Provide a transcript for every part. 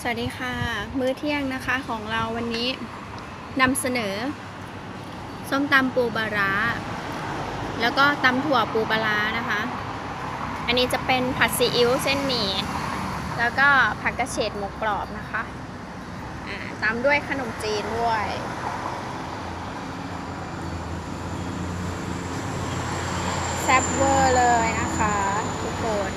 สวัสดีค่ะ มื้อเที่ยงนะคะของเราวันนี้นำเสนอ ส้มตำปูปลาร้า แล้วก็ตำถั่วปูปลาร้านะคะ อันนี้จะเป็นผัดซีอิ๊วเส้นหมี่แล้วก็ผักกระเฉดหมูกรอบนะคะตามด้วยขนมจีนด้วยแซ่บเวอร์เลยนะคะ ทุกคน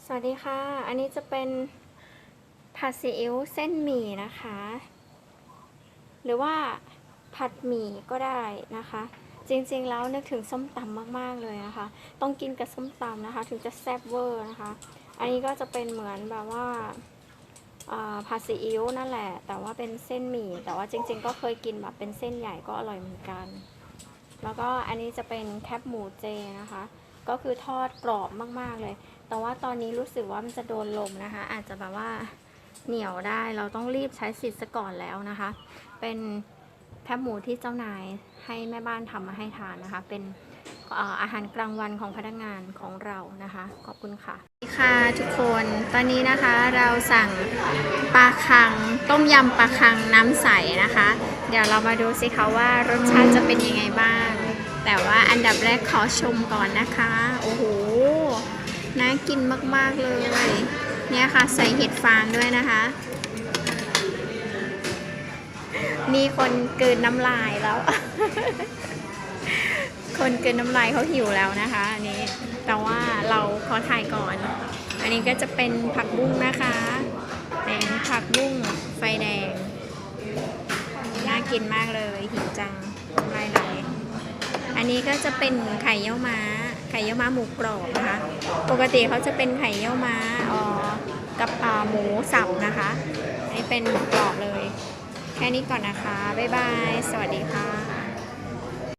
ส วัสดีค่ะ อันนี้จะเป็นผัดซีอิ๊วเส้นหมี่นะคะ หรือว่าผัดหมี่ก็ได้นะคะ จริงๆแล้วนึกถึงส้มตำมากๆเลยนะคะ ต้องกินกับส้มตำนะคะ ถึงจะแซ่บเวอร์นะคะ อันนี้ก็จะเป็นเหมือนแบบว่าผัดซีอิ๊วนั่นแหละ แต่ว่าเป็นเส้นหมี่ แต่ว่าจริง ๆ ก็เคยกินแบบเป็นเส้นใหญ่ก็อร่อยเหมือนกัน แล้วก็อันนี้จะเป็นแคบหมูเจนะคะ ก็คือทอดกรอบมากๆเลย แต่ว่าตอนนี้รู้สึกว่ามันจะโดนลมนะคะ อาจจะแบบว่าเหนียวได้เราต้องรีบใช้สิทธิ์ซะก่อนแล้วนะคะ เป็นแคบหมูที่เจ้านายให้แม่บ้านทำมาให้ทานนะคะ เป็นอาหารกลางวันของพนักงานของเรานะคะ ขอบคุณค่ะค่ะทุกคนตอนนี้นะคะเราสั่งปลาคัง ต้มยำปลาคังน้ำใสนะคะ เดี๋ยวเรามาดูสิคะว่ารสชาติจะเป็นยังไงบ้าง แต่ว่าอันดับแรกขอชมก่อนนะคะ โอ้โห น่ากินมากๆเลย เนี่ยค่ะใส่เห็ดฟางด้วยนะคะ มีคนเกินน้ำลายแล้ว คนเกินน้ำลายเขาหิวแล้วนะคะอันนี้ แต่ว่าเราขอถ่ายก่อน อันนี้ก็จะเป็นผักบุ้งนะคะ เป็นผักบุ้งไฟแดง น่ากินมากเลยหิวจังน้ำลายไหล อันนี้ก็จะเป็นไข่เยี่ยวม้า ไข่เยี่ยวม้าหมูกรอบนะคะ ปกติเขาจะเป็นไข่เยี่ยวม้าอ๋อกับหมูสับนะคะอันนี้เป็นหมูกรอบเลย แค่นี้ก่อนนะคะ บ๊ายบาย สวัสดีค่ะ